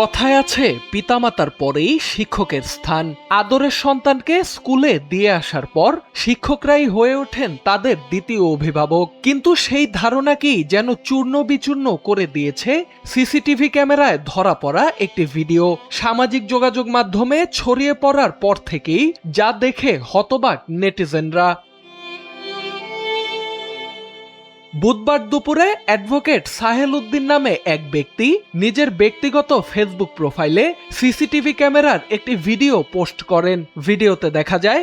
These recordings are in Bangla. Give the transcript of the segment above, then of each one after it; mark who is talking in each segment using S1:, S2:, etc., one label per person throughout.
S1: কথায় আছে, পিতামাতার পরেই শিক্ষকের স্থান। আদরের সন্তানকে স্কুলে দিয়ে আসার পর শিক্ষকরাই হয়ে ওঠেন তাদের দ্বিতীয় অভিভাবক। কিন্তু সেই ধারণাকেই যেন চূর্ণ বিচূর্ণ করে দিয়েছে? সিসিটিভি ক্যামেরায় ধরা পড়া একটি ভিডিও। সামাজিক যোগাযোগ মাধ্যমে ছড়িয়ে পড়ার পর থেকেই যা দেখে হতবাক নেটিজেনরা। বুধবার দুপুরে অ্যাডভোকেট সাহেল উদ্দিন নামে এক ব্যক্তি নিজের ব্যক্তিগত ফেসবুক প্রোফাইলে সিসিটিভি ক্যামেরার একটি ভিডিও পোস্ট করেন। ভিডিওতে দেখা যায়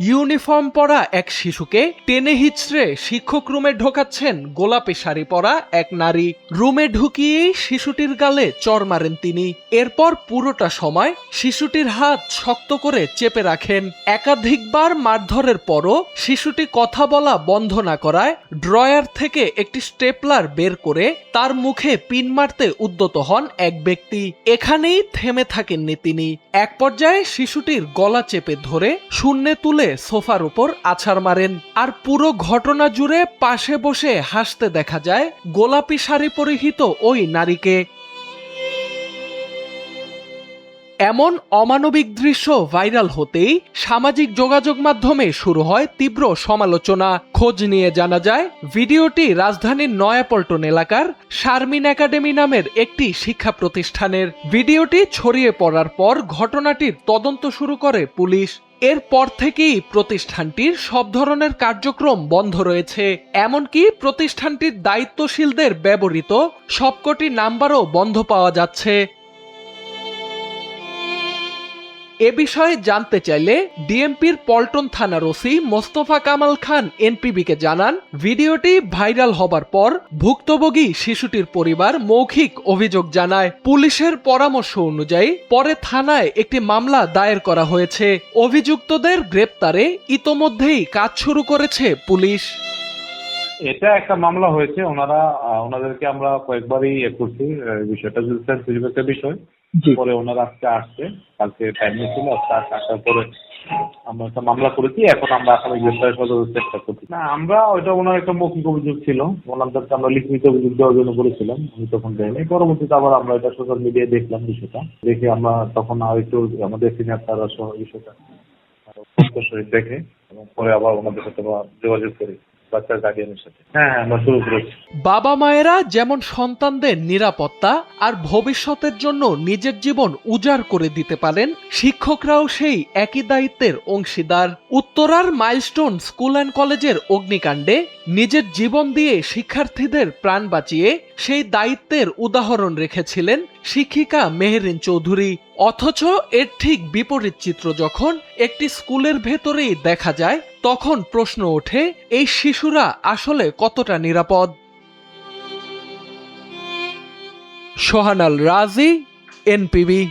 S1: ইউনিফর্ম পরা এক শিশুকে টেনে হিচড়ে শিক্ষক রুমে ঢোকাচ্ছেন গোলাপি শাড়ি পরা এক নারী। রুমে ঢুকিয়েই শিশুটির গালে চর মারেন তিনি। এরপর পুরোটা সময় শিশুটির হাত শক্ত করে চেপে রাখেন। একাধিকবার মারধরের পরও শিশুটি কথা বলা বন্ধ না করায় ড্রয়ার থেকে একটি স্টেপলার বের করে তার মুখে পিন মারতে উদ্যত হন এক ব্যক্তি। এখানেই থেমে থাকেননি তিনি। এক পর্যায়ে শিশুটির গলা চেপে ধরে শূন্যে তুলে সোফার উপর আছাড় মারেন। আর পুরো ঘটনা জুড়ে পাশে বসে হাসতে দেখা যায় গোলাপি শাড়ি পরিহিত ওই নারীকে। এমন অমানবিক দৃশ্য ভাইরাল হতেই সামাজিক যোগাযোগ মাধ্যমে শুরু হয় তীব্র সমালোচনা। খোঁজ নিয়ে জানা যায়, ভিডিওটি রাজধানীর নয়াপল্টন এলাকার শারমিন একাডেমি নামের একটি শিক্ষা প্রতিষ্ঠানের। ভিডিওটি ছড়িয়ে পড়ার পর ঘটনাটির তদন্ত শুরু করে পুলিশ। এরপর থেকেই প্রতিষ্ঠানটির সব ধরনের কার্যক্রম বন্ধ রয়েছে। এমনকি প্রতিষ্ঠানটির দায়িত্বশীলদের ব্যবহৃত সবকটি নাম্বারও বন্ধ পাওয়া যাচ্ছে। এ বিষয়ে জানতে চাইলে ডিএমপির পল্টন থানার ওসি মোস্তফা কামাল খান এনপিবিকে জানান, ভিডিওটি ভাইরাল হবার পর ভুক্তভোগী শিশুটির পরিবার মৌখিক অভিযোগ জানায়। পুলিশের পরামর্শ অনুযায়ী পরে থানায় একটি মামলা দায়ের করা হয়েছে। অভিযুক্তদের গ্রেপ্তারে ইতোমধ্যেই কাজ শুরু করেছে পুলিশ।
S2: এটা একটা মামলা হয়েছে। ওনারা ওনাদেরকে আমরা কয়েকবারই করছি। বিষয়টা বিষয় পরে ওনারা আজকে আসছে কালকে টাইম ছিল আজকে আসার পরে আমরা একটা মামলা করেছি এখন আমরা আসামি গ্রেফতার করার চেষ্টা করছি। না আমরা ওইটা ওনার একটা মৌখিক অভিযোগ ছিল ওনাদেরকে আমরা লিখিত অভিযোগ দেওয়ার জন্য বলেছিলাম আমি তখন দেয়নি পরবর্তীতে আবার আমরা এটা সোশ্যাল মিডিয়ায় দেখলাম বিষয়টা দেখে আমরা তখন আর একটু আমাদের সিনিয়র তারা সহ বিষয়টা দেখে এবং পরে আবার ওনাদের সাথে আবার যোগাযোগ করি বাচ্চার গার্ডিয়ানের সাথে। হ্যাঁ হ্যাঁ আমরা শুরু করেছি
S1: বাবা মায়েরা যেমন সন্তানদের নিরাপত্তা আর ভবিষ্যতের জন্য নিজের জীবন উজাড় করে দিতে পারেন শিক্ষকরাও সেই একই দায়িত্বের অংশীদার। উত্তরার মাইলস্টোন স্কুল অ্যান্ড কলেজের অগ্নিকাণ্ডে নিজের জীবন দিয়ে শিক্ষার্থীদের প্রাণ বাঁচিয়ে সেই দায়িত্বের উদাহরণ রেখেছিলেন শিক্ষিকা মেহেরিন চৌধুরী। অথচ এর ঠিক বিপরীত চিত্র যখন একটি স্কুলের ভেতরেই দেখা যায়, তখন প্রশ্ন ওঠে, এই শিশুরা আসলে কতটা নিরাপদ? সোহানাল রাজি, এনপিবি।